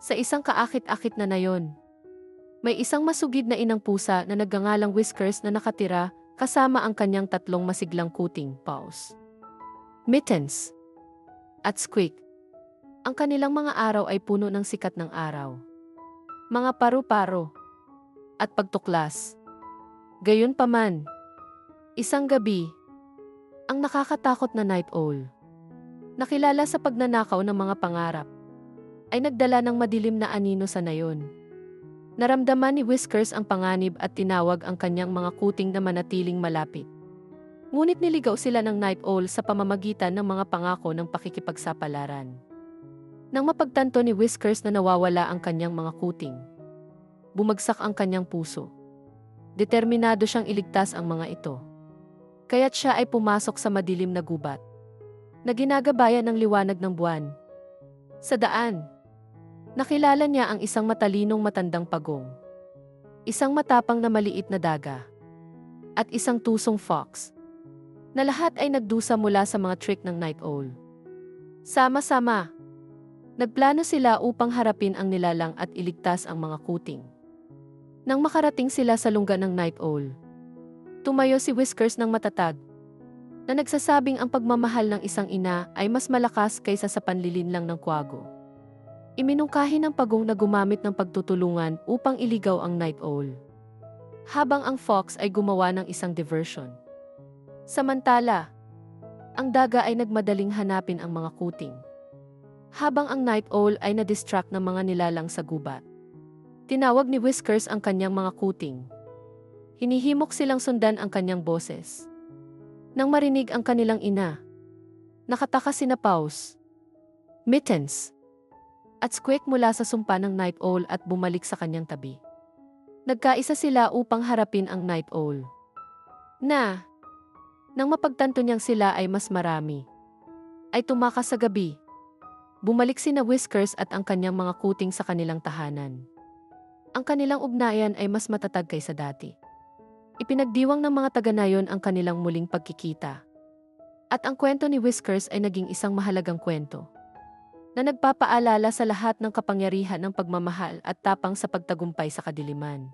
Sa isang kaakit-akit na nayon, may isang masugid na inang pusa na nagngangalang Whiskers na nakatira kasama ang kanyang tatlong masiglang kuting paws. Mittens at Squeak. Ang kanilang mga araw ay puno ng sikat ng araw. Mga paru-paro at pagtuklas. Gayunpaman, isang gabi, ang nakakatakot na night owl, nakilala sa pagnanakaw ng mga pangarap, ay nagdala ng madilim na anino sa nayon. Naramdaman ni Whiskers ang panganib at tinawag ang kanyang mga kuting na manatiling malapit. Ngunit niligaw sila ng night owl sa pamamagitan ng mga pangako ng pakikipagsapalaran. Nang mapagtanto ni Whiskers na nawawala ang kanyang mga kuting, bumagsak ang kanyang puso. Determinado siyang iligtas ang mga ito. Kaya't siya ay pumasok sa madilim na gubat, na ginagabayan ng liwanag ng buwan. Sa daan, nakilala niya ang isang matalinong matandang pagong, isang matapang na maliit na daga, at isang tusong fox, na lahat ay nagdusa mula sa mga trick ng night owl. Sama-sama, nagplano sila upang harapin ang nilalang at iligtas ang mga kuting. Nang makarating sila sa lungga ng night owl, tumayo si Whiskers ng matatag, na nagsasabing ang pagmamahal ng isang ina ay mas malakas kaysa sa panlilin lang ng kwago. Iminungkahi ng pagong na gumamit ng pagtutulungan upang iligaw ang night owl. Habang ang fox ay gumawa ng isang diversion. Samantala, ang daga ay nagmadaling hanapin ang mga kuting. Habang ang night owl ay na-distract ng mga nilalang sa gubat. Tinawag ni Whiskers ang kanyang mga kuting. Hinihimok silang sundan ang kanyang boses. Nang marinig ang kanilang ina, nakataka sina Paus, Mittens, at Squeak mula sa sumpa ng night owl at bumalik sa kanyang tabi. Nagkaisa sila upang harapin ang night owl. Na, nang mapagtanto niyang sila ay mas marami, ay tumakas sa gabi. Bumalik sina Whiskers at ang kanyang mga kuting sa kanilang tahanan. Ang kanilang ugnayan ay mas matatag kaysa dati. Ipinagdiwang ng mga taga-nayon ang kanilang muling pagkikita. At ang kwento ni Whiskers ay naging isang mahalagang kwento na nagpapaalala sa lahat ng kapangyarihan ng pagmamahal at tapang sa pagtagumpay sa kadiliman.